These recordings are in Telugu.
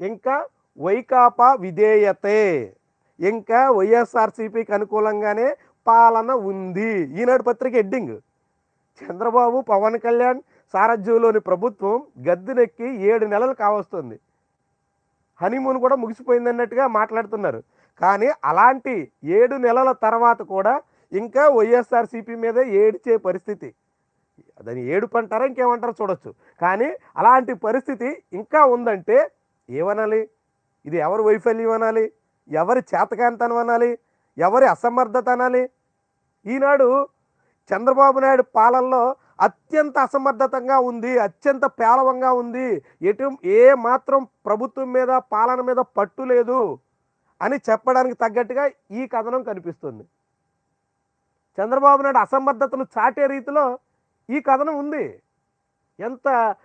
ఇంకా వైకాపా విధేయతే. ఇంకా వైఎస్ఆర్సీపీకి అనుకూలంగానే పాలన ఉంది. ఈనాడు పత్రిక హెడ్డింగ్. చంద్రబాబు పవన్ కళ్యాణ్ సారథ్యంలోని ప్రభుత్వం గద్దెనెక్కి ఏడు నెలలు కావస్తుంది. హనీమూన్ కూడా ముగిసిపోయింది అన్నట్టుగా మాట్లాడుతున్నారు. కానీ అలాంటి ఏడు నెలల తర్వాత కూడా ఇంకా వైఎస్ఆర్సీపీ మీద ఏడిచే పరిస్థితి. దాన్ని ఏడుపు అంటారా ఇంకేమంటారో చూడొచ్చు. కానీ అలాంటి పరిస్థితి ఇంకా ఉందంటే ఏమనాలి? ఇది ఎవరి వైఫల్యం అనాలి? ఎవరి చేతకాంతనం అనాలి? ఎవరి అసమర్థత అనాలి? ఈనాడు చంద్రబాబు నాయుడు పాలనలో అత్యంత అసమర్థతంగా ఉంది అత్యంత పేలవంగా ఉంది. ఎటు ఏ మాత్రం ప్రభుత్వం మీద పాలన మీద పట్టు లేదు అని చెప్పడానికి తగ్గట్టుగా ఈ కథనం కనిపిస్తుంది. చంద్రబాబు నాయుడు అసమర్థతను చాటే రీతిలో ఈ కథనం ఉంది. ఎంత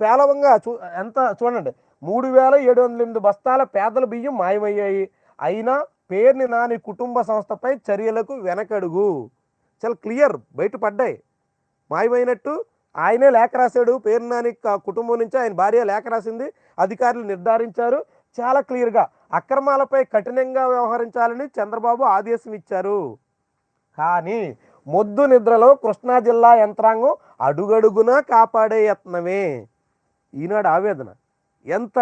పేలవంగా చూ ఎంత చూడండి. మూడు వేల ఏడు వందల ఎనిమిది బస్తాల పేదల బియ్యం మాయమయ్యాయి. అయినా పేర్ని నాని కుటుంబ సంస్థపై చర్యలకు వెనకడుగు. చాలా క్లియర్. బయటపడ్డాయి. మాయమైనట్టు ఆయనే లేఖ రాశాడు. పేరు నాని కుటుంబం నుంచి ఆయన భార్య లేఖ రాసింది. అధికారులు నిర్ధారించారు. చాలా క్లియర్గా. అక్రమాలపై కఠినంగా వ్యవహరించాలని చంద్రబాబు ఆదేశం ఇచ్చారు. కానీ మొద్దు నిద్రలో కృష్ణా జిల్లా యంత్రాంగం అడుగడుగునా కాపాడే యత్నమే. ఈనాడు ఆవేదన. ఎంత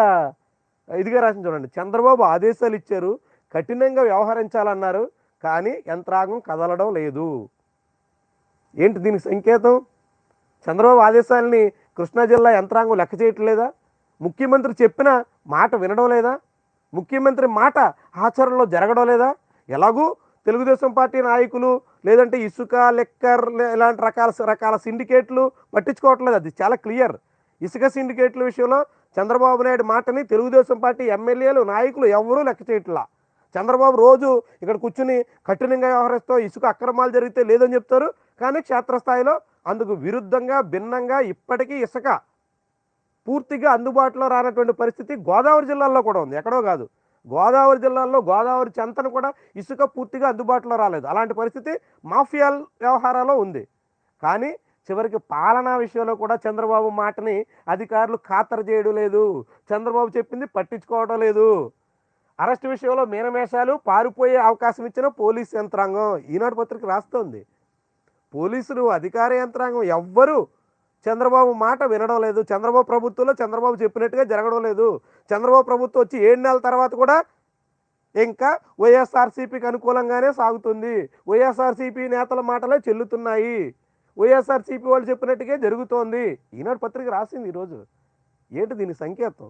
ఇదిగా రాసింది చూడండి. చంద్రబాబు ఆదేశాలు ఇచ్చారు కఠినంగా వ్యవహరించాలన్నారు కానీ యంత్రాంగం కదలడం లేదు. ఏంటి దీని సంకేతం? చంద్రబాబు ఆదేశాలని కృష్ణా జిల్లా యంత్రాంగం లెక్క చేయట్లేదా? ముఖ్యమంత్రి చెప్పిన మాట వినడం లేదా? ముఖ్యమంత్రి మాట ఆచరణలో జరగడం లేదా? ఎలాగూ తెలుగుదేశం పార్టీ నాయకులు లేదంటే ఇసుక లెక్కర్ ఇలాంటి రకాల రకాల సిండికేట్లు పట్టించుకోవట్లేదు. అది చాలా క్లియర్. ఇసుక సిండికేట్ల విషయంలో చంద్రబాబు నాయుడు మాటని తెలుగుదేశం పార్టీ ఎమ్మెల్యేలు నాయకులు ఎవరూ లెక్క చేయట్లా. చంద్రబాబు రోజు ఇక్కడ కూర్చుని కఠినంగా వ్యవహరిస్తూ ఇసుక అక్రమాలు జరిగితే లేదని చెప్తారు. కానీ క్షేత్రస్థాయిలో అందుకు విరుద్ధంగా భిన్నంగా ఇప్పటికీ ఇసుక పూర్తిగా అందుబాటులో రానటువంటి పరిస్థితి గోదావరి జిల్లాలో కూడా ఉంది. ఎక్కడో కాదు. గోదావరి జిల్లాల్లో గోదావరి చెంతను కూడా ఇసుక పూర్తిగా అందుబాటులో రాలేదు. అలాంటి పరిస్థితి మాఫియాల్ వ్యవహారాల్లో ఉంది. కానీ చివరికి పాలనా విషయంలో కూడా చంద్రబాబు మాటని అధికారులు ఖాతరు చేయడం లేదు. చంద్రబాబు చెప్పింది పట్టించుకోవడం లేదు. అరెస్ట్ విషయంలో మీనమేషాలు పారిపోయే అవకాశం ఇచ్చిన పోలీస్ యంత్రాంగం ఈనాడు పత్రిక రాస్తోంది. పోలీసులు అధికార యంత్రాంగం ఎవ్వరూ చంద్రబాబు మాట వినడం లేదు. చంద్రబాబు ప్రభుత్వంలో చంద్రబాబు చెప్పినట్టుగా జరగడం లేదు. చంద్రబాబు ప్రభుత్వం వచ్చి ఏడు నెలల తర్వాత కూడా ఇంకా వైఎస్ఆర్సీపీకి అనుకూలంగానే సాగుతుంది. వైఎస్ఆర్సీపీ నేతల మాటలే చెల్లుతున్నాయి. వైఎస్ఆర్సీపీ వాళ్ళు చెప్పినట్టుగా జరుగుతోంది. ఈనాడు పత్రిక రాసింది ఈరోజు. ఏంటి దీని సంకేతం?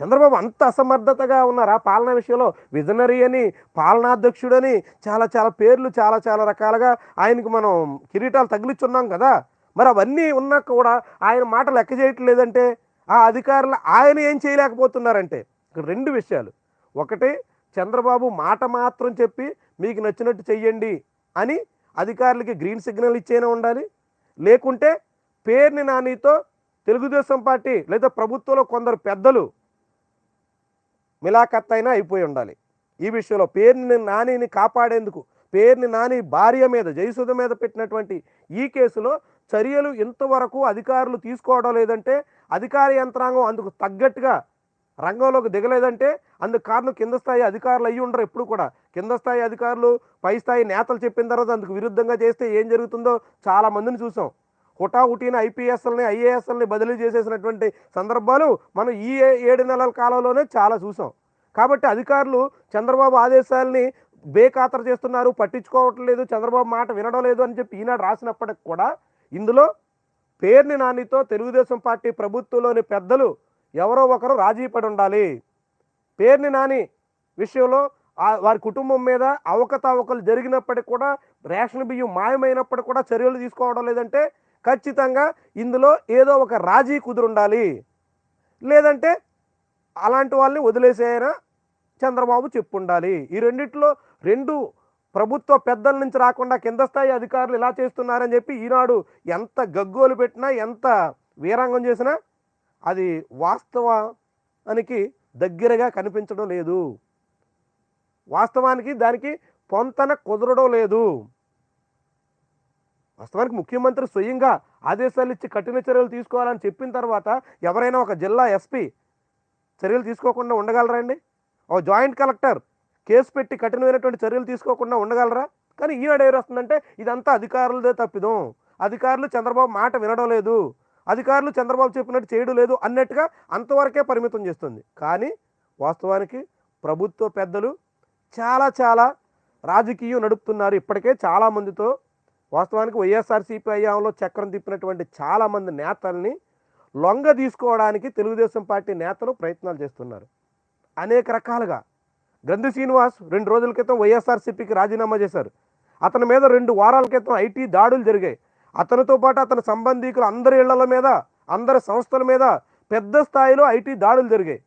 చంద్రబాబు అంత అసమర్థతగా ఉన్నారా. పాలన విషయంలో విజనరీ అని పాలనాధ్యక్షుడని చాలా చాలా పేర్లు చాలా చాలా రకాలుగా ఆయనకు మనం కిరీటాలు తగిలిచ్చున్నాం కదా. మరి అవన్నీ ఉన్నా కూడా ఆయన మాట లెక్క చేయట్లేదంటే ఆ అధికారులు ఆయన ఏం చేయలేకపోతున్నారంటే ఇక్కడ రెండు విషయాలు. ఒకటి చంద్రబాబు మాట మాత్రం చెప్పి మీకు నచ్చినట్టు చెయ్యండి అని అధికారులకి గ్రీన్ సిగ్నల్ ఇచ్చేనే ఉండాలి? లేకుంటే పేర్ని నానితో తెలుగుదేశం పార్టీ లేదా ప్రభుత్వంలో కొందరు పెద్దలు మిలాఖత్ అయినా అయిపోయి ఉండాలి. ఈ విషయంలో పేరుని నానిని కాపాడేందుకు పేరుని నాని భార్య మీద జయసుధ మీద పెట్టినటువంటి ఈ కేసులో చర్యలు ఇంతవరకు అధికారులు తీసుకోవడం లేదంటే అధికార యంత్రాంగం అందుకు తగ్గట్టుగా రంగంలోకి దిగలేదంటే అందుకు కారణం కింద స్థాయి అధికారులు అయ్యి ఉండరు ఎప్పుడు కూడా. కింద స్థాయి అధికారులు పై స్థాయి నేతలు చెప్పిన తర్వాత అందుకు విరుద్ధంగా చేస్తే ఏం జరుగుతుందో చాలా మందిని చూసాం. హుటాహుటీన ఐపీఎస్ఎల్ని ఐఏఎస్ఎల్ని బదిలీ చేసేసినటువంటి సందర్భాలు మనం ఈ ఏ- ఏడు నెలల కాలంలోనే చాలా చూసాం. కాబట్టి అధికారులు చంద్రబాబు ఆదేశాలని బేఖాతరు చేస్తున్నారు పట్టించుకోవట్లేదు చంద్రబాబు మాట వినడం లేదు అని చెప్పి ఈనాడు రాసినప్పటికి కూడా ఇందులో పేర్ని నానితో తెలుగుదేశం పార్టీ ప్రభుత్వంలోని పెద్దలు ఎవరో ఒకరు రాజీ పడి ఉండాలి. పేర్ని నాని విషయంలో వారి కుటుంబం మీద అవకతవకలు జరిగినప్పటికి కూడా రేషన్ బియ్యం మాయమైనప్పటికి కూడా చర్యలు తీసుకోవడం లేదంటే ఖచ్చితంగా ఇందులో ఏదో ఒక రాజీ కుదురుండాలి లేదంటే అలాంటి వాళ్ళని వదిలేసేయన చంద్రబాబు చెప్పుండాలి. ఈ రెండిట్లో రెండు ప్రభుత్వ పెద్దల నుంచి రాకుండా కింద స్థాయి అధికారులు ఇలా చేస్తున్నారని చెప్పి ఈనాడు ఎంత గగ్గోలు పెట్టినా ఎంత వీరాంగం చేసినా అది వాస్తవానికి దగ్గరగా కనిపించడం లేదు. వాస్తవానికి దానికి పొంతన కుదరడం లేదు. వాస్తవానికి ముఖ్యమంత్రి స్వయంగా ఆదేశాలు ఇచ్చి కఠిన చర్యలు తీసుకోవాలని చెప్పిన తర్వాత ఎవరైనా ఒక జిల్లా ఎస్పీ చర్యలు తీసుకోకుండా ఉండగలరా అండి? ఓ జాయింట్ కలెక్టర్ కేసు పెట్టి కఠినమైనటువంటి చర్యలు తీసుకోకుండా ఉండగలరా? కానీ ఈనాడు ఏం వస్తుందంటే ఇదంతా అధికారులదే తప్పిదం. అధికారులు చంద్రబాబు మాట వినడం లేదు. అధికారులు చంద్రబాబు చెప్పినట్టు చేయడం లేదు అన్నట్టుగా అంతవరకే పరిమితం చేస్తుంది. కానీ వాస్తవానికి ప్రభుత్వ పెద్దలు చాలా చాలా రాజకీయం నడుపుతున్నారు ఇప్పటికే చాలామందితో వాస్తవానికి వైఎస్ఆర్సీపీ హయాంలో చక్రం తిప్పినటువంటి చాలామంది నేతల్ని లొంగ తీసుకోవడానికి తెలుగుదేశం పార్టీ నేతలు ప్రయత్నాలు చేస్తున్నారు. అనేక రకాలుగా. గంధి శ్రీనివాస్ రెండు రోజుల క్రితం వైఎస్ఆర్సీపీకి రాజీనామా చేశారు. అతని మీద రెండు వారాల క్రితం ఐటీ దాడులు జరిగాయి. అతనితో పాటు అతని సంబంధికులు అందరి ఇళ్ళ మీద అందరి సంస్థల మీద పెద్ద స్థాయిలో ఐటీ దాడులు జరిగాయి.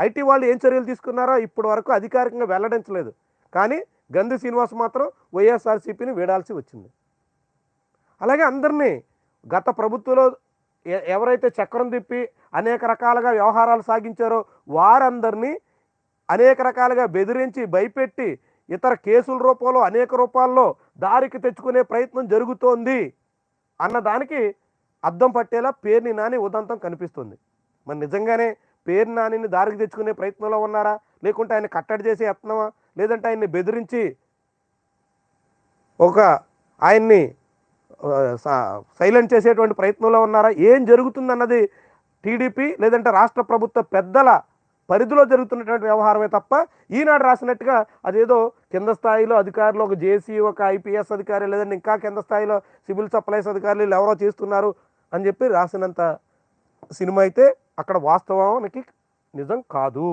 ఐటీ వాళ్ళు ఏం చర్యలు తీసుకున్నారో ఇప్పటి వరకు అధికారికంగా వెల్లడించలేదు. కానీ గంధి శ్రీనివాస్ మాత్రం వైఎస్ఆర్సీపీని వీడాల్సి వచ్చింది. అలాగే అందరినీ గత ప్రభుత్వంలో ఎ- ఎవరైతే చక్రం తిప్పి అనేక రకాలుగా వ్యవహారాలు సాగించారో వారందరినీ అనేక రకాలుగా బెదిరించి భయపెట్టి ఇతర కేసుల రూపంలో అనేక రూపాల్లో దారికి తెచ్చుకునే ప్రయత్నం జరుగుతోంది అన్నదానికి అద్దం పట్టేలా పేర్ని నాని ఉదంతం కనిపిస్తుంది. మరి నిజంగానే పేరు నానిని దారికి తెచ్చుకునే ప్రయత్నంలో ఉన్నారా? లేకుంటే ఆయన కట్టడి చేసే యత్నమా? లేదంటే ఆయన్ని బెదిరించి ఒక ఆయన్ని స- సైలెంట్ చేసేటువంటి ప్రయత్నంలో ఉన్నారా? ఏం జరుగుతుందన్నది టీడీపీ లేదంటే రాష్ట్ర ప్రభుత్వ పెద్దల పరిధిలో జరుగుతున్నటువంటి వ్యవహారమే తప్ప ఈనాడు రాసినట్టుగా అదేదో కింద స్థాయిలో అధికారులు ఒక జేసీ ఒక ఐపీఎస్ అధికారి లేదంటే ఇంకా కింద స్థాయిలో సివిల్ సప్లైస్ అధికారులు ఎవరో చేస్తున్నారు అని చెప్పి రాసినంత సినిమా అయితే అక్కడ వాస్తవానికి నిజం కాదు.